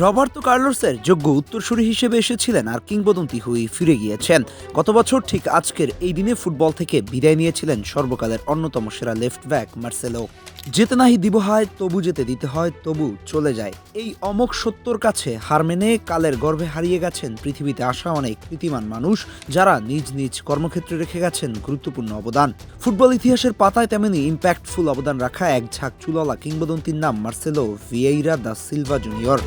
Roberto কার্লোসের যোগ্য উত্তরসূরি হিসেবে এসেছিলেন আর কিংবদন্তি হয়ে ফিরে গিয়েছেন। গত বছর ঠিক আজকের এই দিনে ফুটবল থেকে বিদায় নিয়েছিলেন সর্বকালের অন্যতম সেরা লেফট ব্যাক মার্সেলো। যেতে নাহি দিব হয়, তবু যেতে দিতে হয়, তবু চলে যায়। এই অমোক সত্যর কাছে হার মেনে কালের গর্ভে হারিয়ে গেছেন পৃথিবীতে আসা অনেক কৃতিমান মানুষ, যারা নিজ নিজ কর্মক্ষেত্রে রেখে গেছেন গুরুত্বপূর্ণ অবদান। ফুটবল ইতিহাসের পাতায় তেমনি ইম্প্যাক্টফুল অবদান রাখা এক ঝাঁক চুলওয়ালা কিংবদন্তির নাম Marcelo Vieira da Silva Junior.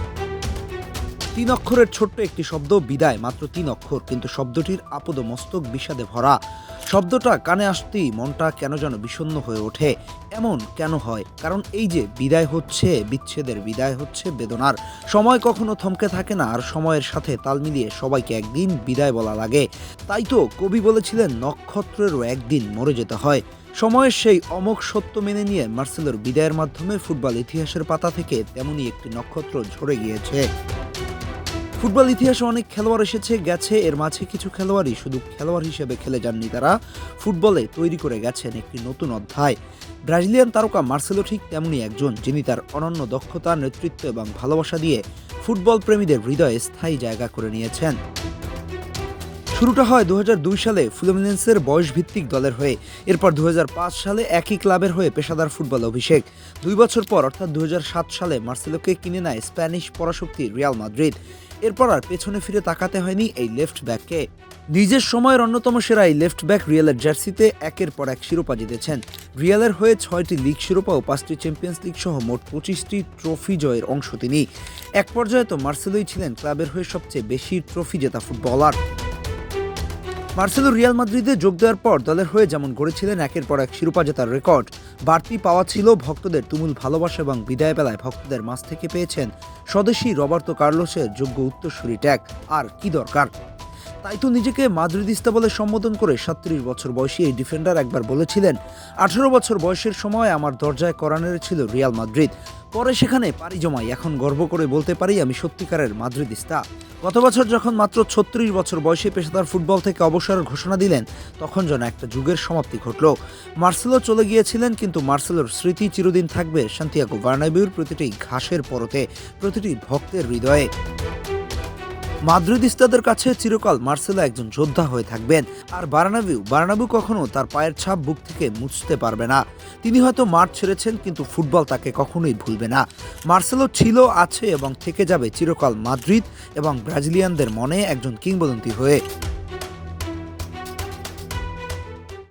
তিন অক্ষরের ছোট্ট একটি শব্দ, বিদায়, মাত্র তিন অক্ষর, কিন্তু শব্দটির আপদ মস্তক বিষাদে ভরা। শব্দটা কানে আসতেই মনটা কেন যেন বিষণ্ণ হয়ে ওঠে। এমন কেন হয়? কারণ এই যে বিদায় হচ্ছে, বিচ্ছেদের বিদায় হচ্ছে বেদনার। সময় কখনো থমকে থাকে না, আর সময়ের সাথে তাল মিলিয়ে সবাইকে একদিন বিদায় বলা লাগে। তাই তো কবি বলেছিলেন, নক্ষত্রেরও একদিন মরে যেতে হয়। সময়ের সেই অমোক সত্য মেনে নিয়ে মার্সেলোর বিদায়ের মাধ্যমে ফুটবল ইতিহাসের পাতা থেকে তেমনই একটি নক্ষত্র ঝরে গিয়েছে। ফুটবল ইতিহাসে অনেক খেলোয়াড় এসেছে, গেছে। এর মাঝে কিছু খেলোয়াড়ই শুধু খেলোয়াড় হিসেবে খেলে যাননি তারা। ফুটবলে তৈরি করে গেছেন একটি নতুন অধ্যায়। ব্রাজিলিয়ান তারকা মার্সেলো ঠিক তেমনই একজন, যিনি তার অনন্য দক্ষতা, নেতৃত্ব এবং ভালোবাসা দিয়ে ফুটবল প্রেমীদের হৃদয়ে স্থায়ী জায়গা করে নিয়েছেন। শুরুটা হয় দু হাজার দুই সালে ফ্লুমিনেন্সের বয়সভিত্তিক দলের হয়ে। এরপর দু হাজার পাঁচ সালে একই ক্লাবের হয়ে পেশাদার ফুটবল অভিষেক। দুই বছর পর, অর্থাৎ দু হাজার সাত সালে মার্সেলোকে কিনে নেয় স্প্যানিশ পরাশক্তি রিয়াল মাদ্রিদ। এরপর আর পেছনে ফিরে তাকাতে হয়নি এই লেফট ব্যাককে নিজের সময়ের অন্যতম সেরা এই লেফট ব্যাক রিয়ালের জার্সিতে একের পর এক শিরোপা জিতেছেন। রিয়ালের হয়ে ছয়টি লিগ শিরোপা ও পাঁচটি চ্যাম্পিয়ন্স লিগ সহ মোট পঁচিশটি ট্রফি জয়ের অংশ তিনি। এক পর্যায়ে তো মার্সেলোই ছিলেন ক্লাবের হয়ে সবচেয়ে বেশি ট্রফি জেতা ফুটবলার মার্সেলো রিয়াল মাদ্রিদে যোগ দেওয়ার পর দলের হয়ে যেমন গড়েছিলেন একের পর এক শিরোপা জেতার রেকর্ড বাড়তি পাওয়া ছিল ভক্তদের তুমুল ভালোবাসা এবং বিদায় বেলায় ভক্তদের মাঝ থেকে পেয়েছেন স্বদেশী রবার্তো কার্লোসের যোগ্য উত্তরসূরি ট্যাগ আর কি দরকার? তাই তো নিজেকে মাদ্রিদিস্তা বলে সম্বোধন করে সাত্রিশ বছর বয়সী এই ডিফেন্ডার একবার বলেছিলেন, আঠারো বছর বয়সের সময় আমার দরজায় করানের ছিল রিয়াল মাদ্রিদ। পরে সেখানে পাড়ি জমাই, এখন গর্ব করে বলতে পারি আমি সত্যিকারের মাদ্রিদিস্তা। গত বছর যখন মাত্র ছত্রিশ বছর বয়সে পেশাদার ফুটবল থেকে অবসরের ঘোষণা দিলেন, তখন যেন একটা যুগের সমাপ্তি ঘটল। মার্সেলো চলে গিয়েছিলেন, কিন্তু মার্সেলোর স্মৃতি চিরদিন থাকবে সান্তিয়াগো বার্নাবিউর প্রতিটি ঘাসের পরতে, প্রতিটি ভক্তের হৃদয়ে। মাদ্রিদিস্তাদের কাছে চিরকাল মার্সেলো একজন যোদ্ধা হয়ে থাকবেন। আর বার্নাবিউ বার্নাবিউ কখনো তার পায়ের ছাপ বুক থেকে মুছতে পারবে না। তিনি হয়তো মাঠ ছেড়েছেন, কিন্তু ফুটবল তাকে কখনোই ভুলবে না। মার্সেলো ছিল, আছে এবং থেকে যাবে চিরকাল মাদ্রিদ এবং ব্রাজিলিয়ানদের মনে একজন কিংবদন্তি হয়ে।